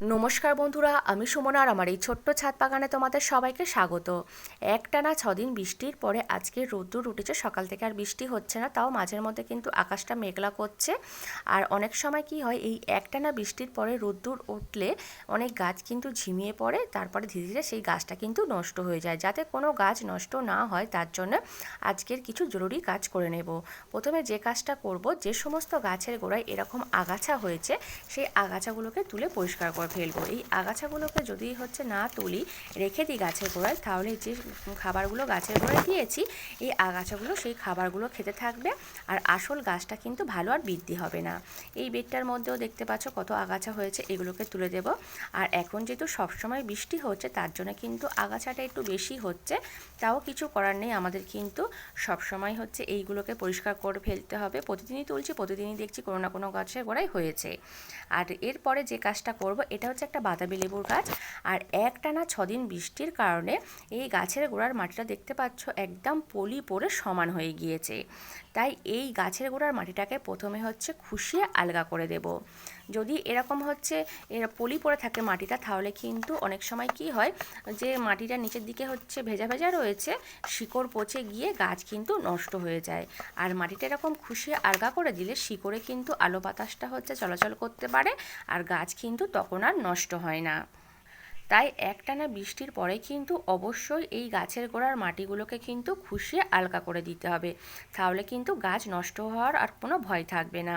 নমস্কার বন্ধুরা, আমি সুমনা আর আমার এই ছোট্ট ছাদ বাগানে তোমাদের সবাইকে স্বাগত। একটানা ছদিন বৃষ্টির পরে আজকে রোদ্দুর উঠেছে, সকাল থেকে আর বৃষ্টি হচ্ছে না, তাও মাঝের মধ্যে কিন্তু আকাশটা মেঘলা করছে। আর অনেক সময় কি হয়, এই একটানা বৃষ্টির পরে রোদ্দুর উঠলে অনেক গাছ কিন্তু ঝিমিয়ে পড়ে, তারপরে ধীরে ধীরে সেই গাছটা কিন্তু নষ্ট হয়ে যায়। যাতে কোনো গাছ নষ্ট না হয়, তার জন্য আজকের কিছু জরুরি কাজ করে নেব। প্রথমে যে কাজটা করব, যে সমস্ত গাছের গোড়ায় এরকম আগাছা হয়েছে, সেই আগাছাগুলোকে তুলে পরিষ্কার করে ফেলব এই আগাছাগুলোকে যদি হচ্ছে না তুলি, রেখে দিই গাছের গোড়ায়, তাহলে যে খাবারগুলো গাছের গোড়ায় দিয়েছি, এই আগাছাগুলো সেই খাবারগুলো খেতে থাকবে আর আসল গাছটা কিন্তু ভালো আর বৃদ্ধি হবে না। এই বেডটার মধ্যেও দেখতে পাচ্ছ কত আগাছা হয়েছে, এগুলোকে তুলে দেব। আর এখন যেহেতু সবসময় বৃষ্টি হচ্ছে, তার জন্য কিন্তু আগাছাটা একটু বেশি হচ্ছে, তাও কিছু করার নেই। আমাদের কিন্তু সবসময় হচ্ছে এইগুলোকে পরিষ্কার করে ফেলতে হবে। প্রতিদিনই তুলছি, প্রতিদিনই দেখছি কোনো না কোনো গাছের গোড়ায় হয়েছে। আর এরপরে যে কাজটা করব এটা হচ্ছে একটা বাতাবি লেবুর গাছ। আর এক টানা ছদিন বৃষ্টির কারণে এই গাছের গোড়ার মাটিটা দেখতে পাচ্ছ একদম পলি পরে সমান হয়ে গিয়েছে। তাই এই গাছের গোড়ার মাটিটাকে প্রথমে হচ্ছে খুশিয়ে আলগা করে দেব। যদি এরকম হচ্ছে এর পলি পড়ে থাকে মাটিটা, তাহলে কিন্তু অনেক সময় কি হয় যে মাটিটা নিচের দিকে হচ্ছে ভেজা ভেজা রয়েছে, শিকড় পচে গিয়ে গাছ কিন্তু নষ্ট হয়ে যায়। আর মাটিটা এরকম খুশিয়ে আলগা করে দিলে শিকড়ে কিন্তু আলো বাতাসটা হচ্ছে চলাচল করতে পারে, আর গাছ কিন্তু তখন আর নষ্ট হয় না। তাই একটানা বৃষ্টির পরে কিন্তু অবশ্যই এই গাছের গোড়ার মাটিগুলোকে কিন্তু খুশিয়ে আলগা করে দিতে হবে। তাহলে কিন্তু গাছ নষ্ট হওয়ার আর কোনো ভয় থাকবে না।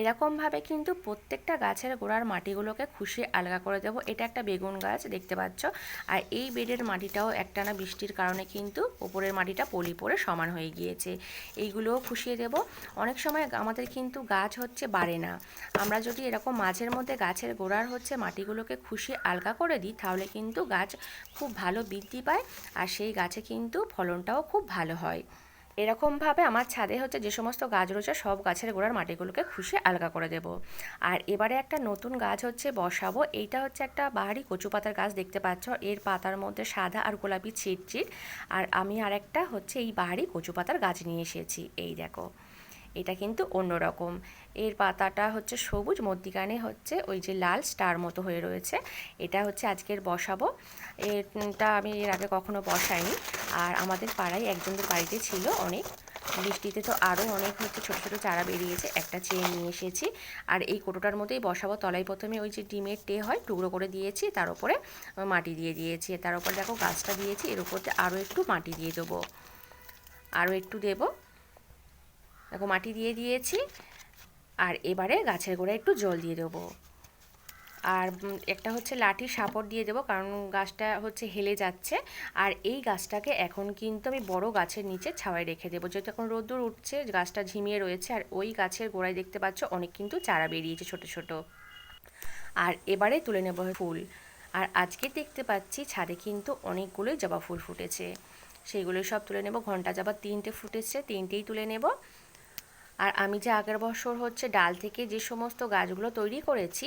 এরকমভাবে কিন্তু প্রত্যেকটা গাছের গোড়ার মাটিগুলোকে খুশিয়ে আলগা করে দেবো। এটা একটা বেগুন গাছ, দেখতে পাচ্ছ? আর এই বেডের মাটিটাও একটানা বৃষ্টির কারণে কিন্তু ওপরের মাটিটা পলি পড়ে সমান হয়ে গিয়েছে। এইগুলোও খুশিয়ে দেব। অনেক সময় আমাদের কিন্তু গাছ হচ্ছে বাড়ে না। আমরা যদি এরকম মাঝের মধ্যে গাছের গোড়ার হচ্ছে মাটিগুলোকে খুশিয়ে আলগা করে দিই, তাহলে কিন্তু গাছ খুব ভালো বৃদ্ধি পায় আর সেই গাছে কিন্তু ফলনটাও খুব ভালো হয়। এরকমভাবে আমার ছাদে হচ্ছে যে সমস্ত গাছ রয়েছে সব গাছের গোড়ার মাটিগুলোকে খুশি আলগা করে দেব। আর এবারে একটা নতুন গাছ হচ্ছে বসাবো। এইটা হচ্ছে একটা বাহারি কচু পাতার গাছ দেখতে পাচ্ছ। এর পাতার মধ্যে সাদা আর গোলাপি চিট চিট আর আমি আর একটা হচ্ছে এই বাহারি কচু পাতার গাছ নিয়ে এসেছি। এই দেখো। এটা কিন্তু অন্যরকম এর পাতাটা হচ্ছে সবুজ, মধ্যিখানে হচ্ছে ওই যে লাল স্টার মতো হয়ে রয়েছে। এটা হচ্ছে আজকের বসাবো। এটা আমি এর আগে কখনো বসাইনি। আর আমাদের পাড়ায় একজনদের বাড়িতে ছিল অনেক। বৃষ্টিতে তো আরও অনেক হচ্ছে ছোটো ছোটো চারা বেরিয়েছে। একটা চেয়ে নিয়ে এসেছি। আর এই কোটোটার মধ্যেই বসাবো। তলায় প্রথমে ওই যে ডিমের টে হয়, টুকরো করে দিয়েছি। তার উপরে মাটি দিয়ে দিয়েছি। তার উপর দেখো গাছটা দিয়েছি। এর উপরতে আরও একটু মাটি দিয়ে দেবো। আরও একটু দেবো। দেখো মাটি দিয়ে দিয়েছি, আর এবারে গাছের গোড়ায় একটু জল দিয়ে দেবো। আর একটা হচ্ছে লাঠির সাপড় দিয়ে দেবো, কারণ গাছটা হচ্ছে হেলে যাচ্ছে। আর এই গাছটাকে এখন কিন্তু আমি বড় গাছের নিচে ছাওয়ায় রেখে দেবো। যেহেতু এখন রোদ্দুর উঠছে, গাছটা ঝিমিয়ে রয়েছে, আর ওই গাছের গোড়ায় দেখতে পাচ্ছ অনেক কিন্তু চারা বেরিয়েছে ছোট ছোট। আর এবারে তুলে নেব ফুল। আর আজকে দেখতে পাচ্ছি ছাদে কিন্তু অনেকগুলোই জবা ফুল ফুটেছে। সেইগুলো সব তুলে নেব, ঘণ্টা জবা তিনটে ফুটেছে, তিনটেই তুলে নেব। আর আমি যে আগের বছর হচ্ছে ডাল থেকে যে সমস্ত গাছগুলো তৈরি করেছি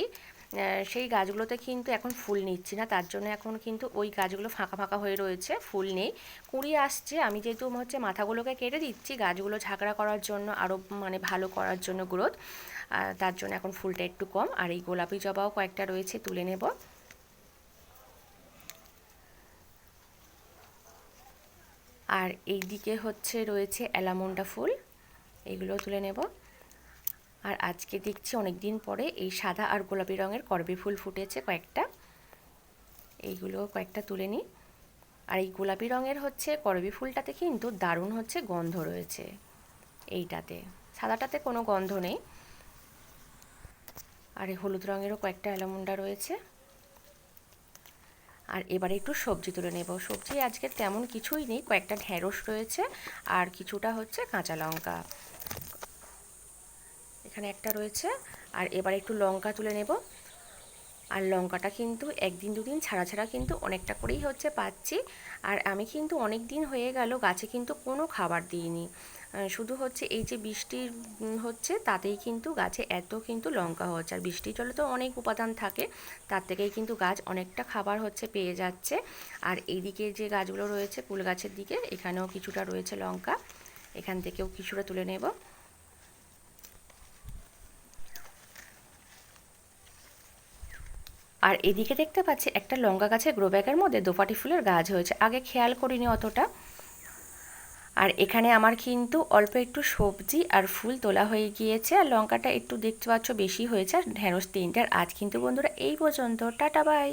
সেই গাছগুলোতে কিন্তু এখন ফুল নিচ্ছি না। তার জন্য এখন কিন্তু ওই গাছগুলো ফাঁকা ফাঁকা হয়ে রয়েছে, ফুল নেই। কুড়ি আসছে, আমি যেহেতু হচ্ছে মাথাগুলোকে কেটে দিচ্ছি, গাছগুলো ঝাঁকড়া করার জন্য আরও মানে ভালো করার জন্য গ্রোথ তার জন্য এখন ফুলটা একটু কম। আর এই গোলাপি জবাও কয়েকটা রয়েছে, তুলে নেব। আর এই দিকে হচ্ছে রয়েছে অ্যালামন্ডা ফুল। এগুলো তুলে নেব। আর আজকে দেখছি অনেক দিন পরে এই সাদা আর গোলাপি রঙের করবি ফুল ফুটেছে কয়েকটা। এইগুলো কয়েকটা তুলে নিই। আর এই গোলাপি রঙের হচ্ছে করবি ফুলটাতে কিন্তু দারুণ হচ্ছে গন্ধ রয়েছে এইটাতে। সাদাটাতে কোনো গন্ধ নেই। আর এই হলুদ রঙেরও কয়েকটা অ্যালামুন্ডা রয়েছে। আর এবারে একটু সবজি তুলে নেব। সবজি আজকে তেমন কিছুই নেই, কয়েকটা ঢ্যাঁড়স রয়েছে আর কিছুটা হচ্ছে কাঁচা লঙ্কা। এখানে একটা রয়েছে, আর এবার একটু লঙ্কা তুলে নেব। আর লঙ্কাটা কিন্তু একদিন দুদিন ছাড়া ছাড়া কিন্তু অনেকটা করেই হচ্ছে পাচ্ছি। আর আমি কিন্তু অনেক দিন হয়ে গেল গাছে কিন্তু কোনো খাবার দিইনি। শুধু হচ্ছে এই যে বৃষ্টি হচ্ছে তাতেই কিন্তু গাছে এত কিন্তু লঙ্কা হচ্ছে। আর বৃষ্টির জলে তো অনেক উপাদান থাকে, তার থেকেই কিন্তু গাছ অনেকটা খাবার হচ্ছে পেয়ে যাচ্ছে। আর এইদিকে যে গাছগুলো রয়েছে, ফুল গাছের দিকে, এখানেও কিছুটা রয়েছে লঙ্কা। এখান থেকেও কিছুটা তুলে নেব। আর এদিকে দেখতে পাচ্ছি একটা লঙ্কা গাছের গ্রো ব্যাগের মধ্যে দোপাটি ফুলের গাছ হয়েছে। আগে খেয়াল করিনি অতটা। আর এখানে আমার কিন্তু অল্প একটু সবজি আর ফুল তোলা হয়ে গিয়েছে আর লঙ্কাটা একটু দেখতে পাচ্ছ বেশি হয়েছে আর ঢেঁড়স তিনটার। আজ কিন্তু বন্ধুরা এই পর্যন্ত। Tata, bye.